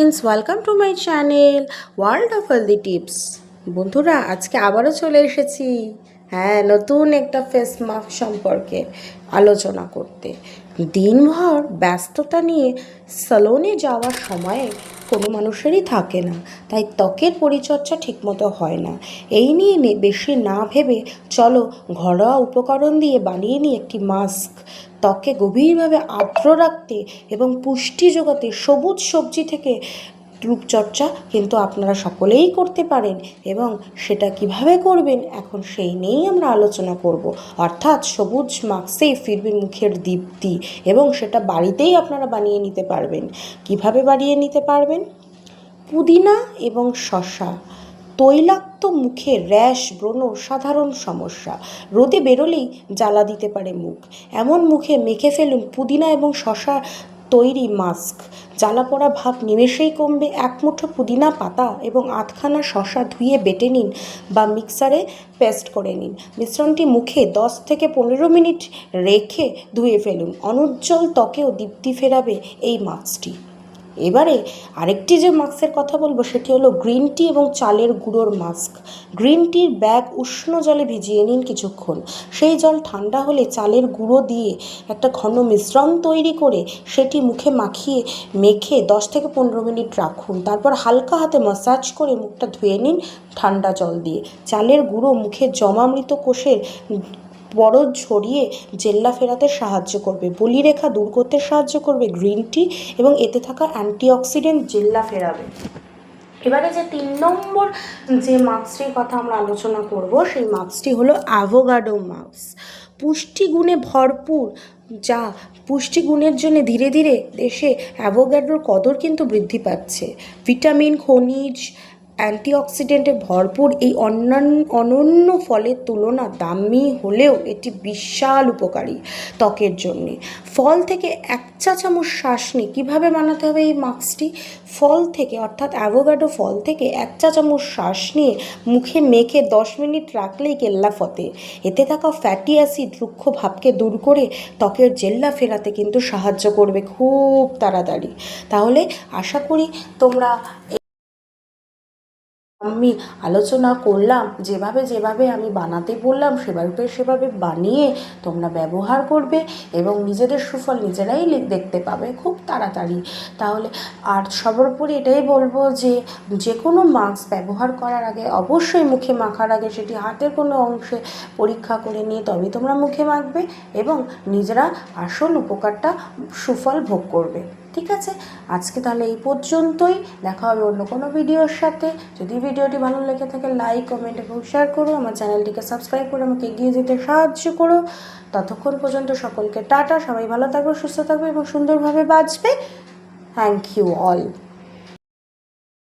Friends welcome to my channel world of healthy tips বন্ধুরা, আজকে আবারও চলে এসেছি। হ্যাঁ নতুন একটা ফেস মাস্ক সম্পর্কে আলোচনা করতে। দিনভর ব্যস্ততা নিয়ে সালনে যাওয়ার সময়ে কোনো মানুষেরই থাকে না। তাই ত্বকের পরিচর্যা ঠিকমতো হয় না। এই নিয়ে বেশি না ভেবে চলো ঘরোয়া উপকরণ দিয়ে বানিয়ে নিই একটি মাস্ক। ত্বকে গভীরভাবে আর্দ্র রাখতে এবং পুষ্টি যোগাতে সবুজ সবজি থেকে রূপচর্চা কিন্তু আপনারা সকলেই করতে পারেন এবং সেটা কীভাবে করবেন এখন সেই নিয়েই আমরা আলোচনা করব। অর্থাৎ সবুজ মাস্কেই ফিরবে মুখের দীপ্তি এবং সেটা বাড়িতেই আপনারা বানিয়ে নিতে পারবেন। কীভাবে বানিয়ে নিতে পারবেন? পুদিনা এবং শশা তৈলাক্ত মুখে র্যাশ ব্রণ সাধারণ সমস্যা, রোদে বেরোলেই জ্বালা দিতে পারে মুখ। এমন মুখে মেখে ফেলুন পুদিনা এবং শশা তৈরি মাস্ক। জ্বালা পড়া ভাব নিমেষেই কমবে এক মুঠো পুদিনা পাতা এবং আধখানা শশা ধুয়ে বেটে নিন বা মিক্সারে পেস্ট করে নিন। মিশ্রণটি মুখে দশ থেকে পনেরো মিনিট রেখে ধুয়ে ফেলুন। অনুজ্জ্বল ত্বকেও দীপ্তি ফেরাবে এই মাস্কটি। এবারে আরেকটি যে মাস্কের কথা বলব সেটি হলো গ্রিন টি এবং চালের গুঁড়োর মাস্ক। গ্রিন টির ব্যাগ উষ্ণ জলে ভিজিয়ে নিন কিছুক্ষণ। সেই জল ঠান্ডা হলে চালের গুঁড়ো দিয়ে একটা ঘন মিশ্রণ তৈরি করে সেটি মুখে মাখিয়ে মেখে দশ থেকে পনেরো মিনিট রাখুন। তারপর হালকা হাতে মাসাজ করে মুখটা ধুয়ে নিন ঠান্ডা জল দিয়ে। চালের গুঁড়ো মুখে জমামৃত কোষের বরজ ছড়িয়ে জেল্লা ফেরাতে সাহায্য করবে। বলিরেখা দূর করতে সাহায্য করবে গ্রিন টি এবং এতে থাকা অ্যান্টিঅক্সিডেন্ট জেল্লা ফেরাবে। এবারে যে তিন নম্বর যে মাস্কটির কথা আমরা আলোচনা করব, সেই মাস্কটি হলো অ্যাভোগাডো মাস্ক পুষ্টিগুণে ভরপুর, যা পুষ্টিগুণের জন্য ধীরে ধীরে দেশে অ্যাভোগাডোর কদর কিন্তু বৃদ্ধি পাচ্ছে। ভিটামিন খনিজ অ্যান্টিঅক্সিডেন্টে ভরপুর এই অন্যান্য অনন্য ফলের তুলনা দামি হলেও এটি বিশাল উপকারী ত্বকের জন্যে। ফল থেকে এক চা চামচ নিয়ে কীভাবে বানাতে হবে এই মাস্কটি? ফল থেকে, অর্থাৎ অ্যাভোগাডো ফল থেকে এক চা চামচ শ্বাস নিয়ে মুখে মেখে দশ মিনিট রাখলেই কেল্লা ফতে। এতে থাকা ফ্যাটি অ্যাসিড রুক্ষ ভাবকে দূর করে ত্বকের জেল্লা ফেরাতে কিন্তু সাহায্য করবে খুব তাড়াতাড়ি। তাহলে আশা করি তোমরা আমি আলোচনা করলাম, যেভাবে যেভাবে আমি বানাতে বললাম, সেভাবে সেভাবে বানিয়ে তোমরা ব্যবহার করবে এবং নিজেদের সুফল নিজেরাই দেখতে পাবে খুব তাড়াতাড়ি। তাহলে আর সর্বোপরি এটাই বলব যে যে কোনো মাস্ক ব্যবহার করার আগে অবশ্যই মুখে মাখার আগে সেটি হাতের কোনো অংশে পরীক্ষা করে নিয়ে তবেই তোমরা মুখে মাখবে এবং নিজেরা আসল উপকারটা সুফল ভোগ করবে। ঠিক আছে? আজকে তাহলে এই পর্যন্তই। দেখা হবে অন্য কোনো ভিডিওর সাথে। যদি ভিডিওটি ভালো লেগে থাকে লাইক কমেন্ট এবং শেয়ার করো। আমার চ্যানেলটিকে সাবস্ক্রাইব করে আমাকে এগিয়ে যেতে সাহায্য করো। ততক্ষণ পর্যন্ত সকলকে টাটা। সবাই ভালো থাকবে, সুস্থ থাকবে এবং সুন্দরভাবে বাঁচবে। Thank you all